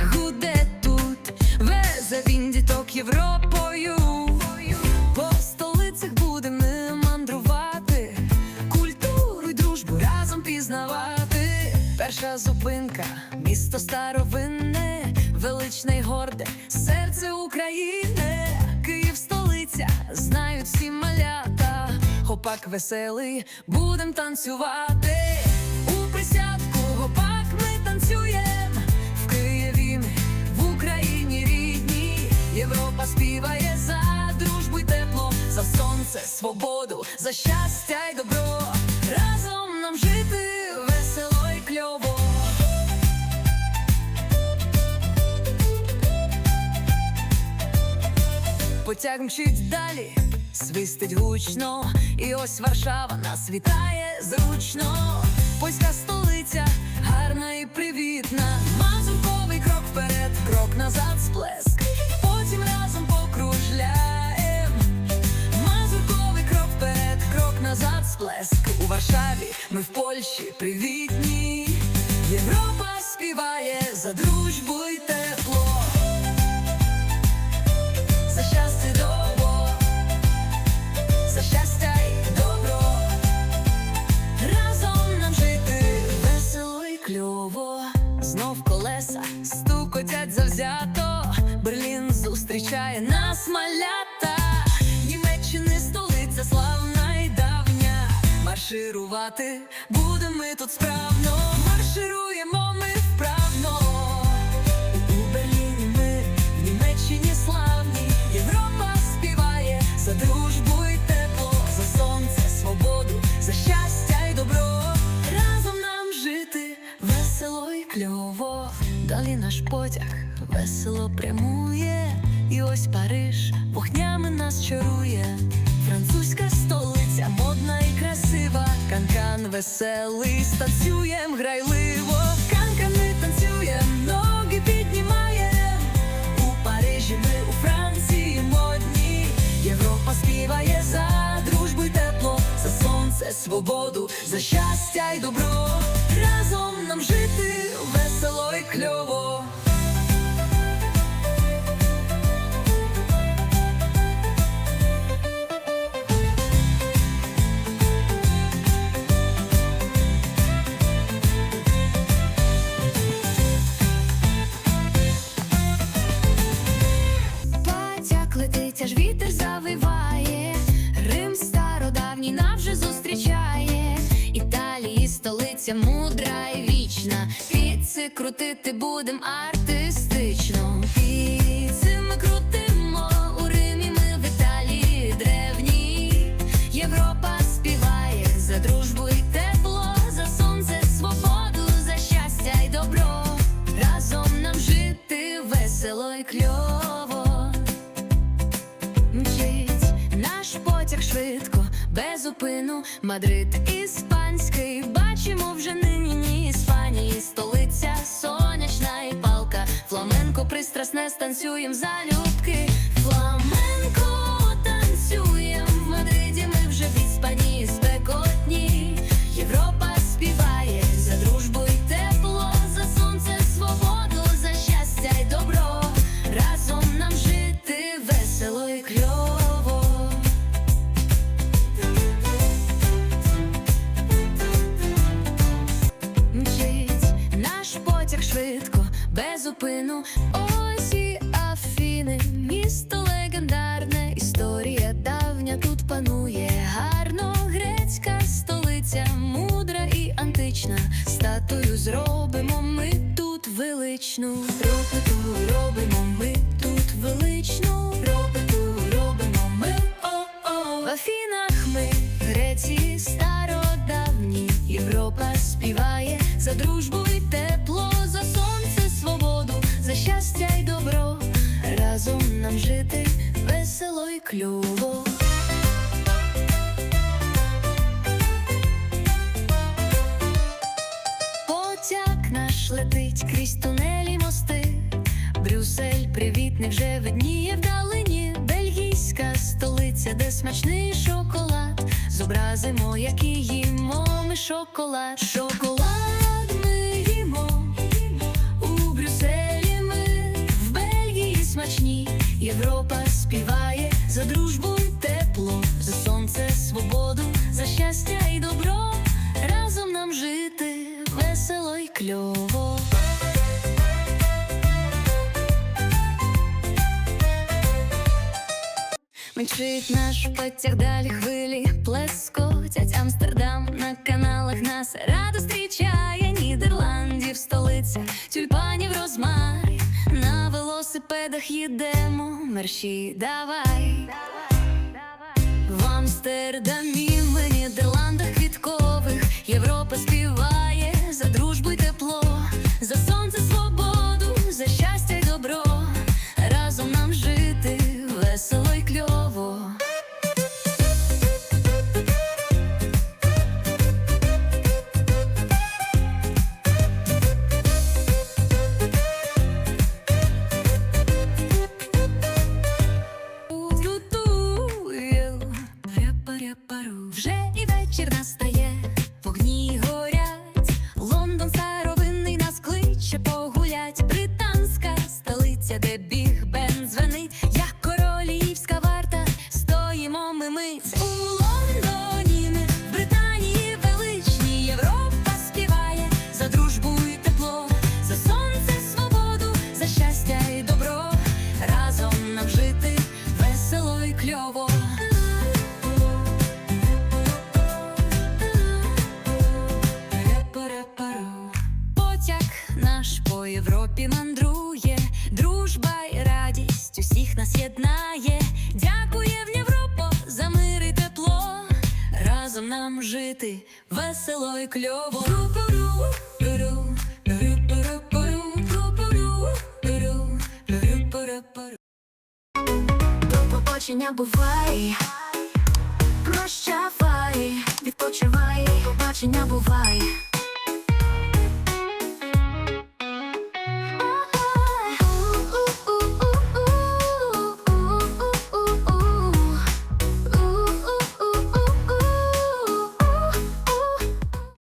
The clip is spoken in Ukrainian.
гуде тут, везе він діток Європою, по столицях будем ми мандрувати, культуру й дружбу разом пізнавати. Перша зупинка, місто старовинне, величне й горде, серце України, Київ столиця, знають всі малята, хопак веселий, будем танцювати. Співає за дружбу й тепло, за сонце, свободу, за щастя й добро. Разом нам жити весело й кльово. Потяг мчить далі, свистить гучно, і ось Варшава нас вітає зручно. Польська столиця, гарна і привітна. Мазурковий крок вперед, крок назад, Варшаві ми в Польщі привітні. Європа співає за дружбу й Марширувати будемо ми тут справно. Маршируємо ми вправно. У Берліні ми, в Німеччині славні, Європа співає за дружбу й тепло, за сонце, свободу, за щастя й добро. Разом нам жити весело й кльово. Далі наш потяг весело прямує, і ось Париж вогнями нас чарує. Французька веселий, станцюєм грайливо. Канкан ми танцюєм, ноги піднімаєм. У Парижі ми у Франції модні. Європа співає за дружбу й тепло, за сонце, свободу, за щастя й добро. Разом нам жити весело й кльово. Вже зустрічає, Італії столиця мудра і вічна. Піци крутити будем артистично. Піци ми крутимо у Римі, ми в Італії древні. Європа співає за дружбу і тепло, за сонце, свободу, за щастя й добро. Разом нам жити весело й кльово. Мчить наш потяг швидко, без упину. Мадрид іспанський, бачимо вже нині Іспанії, столиця сонячна і палка. Фламенко пристрасне станцюєм залюбки. Фламенко зробимо ми тут величну. Ропиту робимо ми тут величну. Ропиту робимо ми о-о. В Афінах ми, Греції стародавні. Європа співає за дружбу і тепло, за сонце, свободу, за щастя й добро. Разом нам жити весело й кльово. Видніє вдалині. Бельгійська столиця, де смачний шоколад. Зобразимо, який їмо ми шоколад. Шоколад ми їмо. У Брюсселі ми в Бельгії смачні. Європа співає за дружбу й тепло, за сонце, свободу, за щастя й добро. Разом нам жити весело й кльово. Мчить наш потяг далі хвилі, плескотять Амстердам на каналах нас радо зустрічає Нідерландів, столиця, тюльпанів розмай. На велосипедах їдемо, мерщій давай. В Амстердамі, в Нідерландах квіткових Європа співає за дружбу й тепло, Потяг наш по Європі мандрує, дружба й радість усіх нас єднає. Дякує в Європу за мир і тепло. Разом нам жити весело і кльово. До побачення бувай, прощавай, відпочивай, побачення бувай.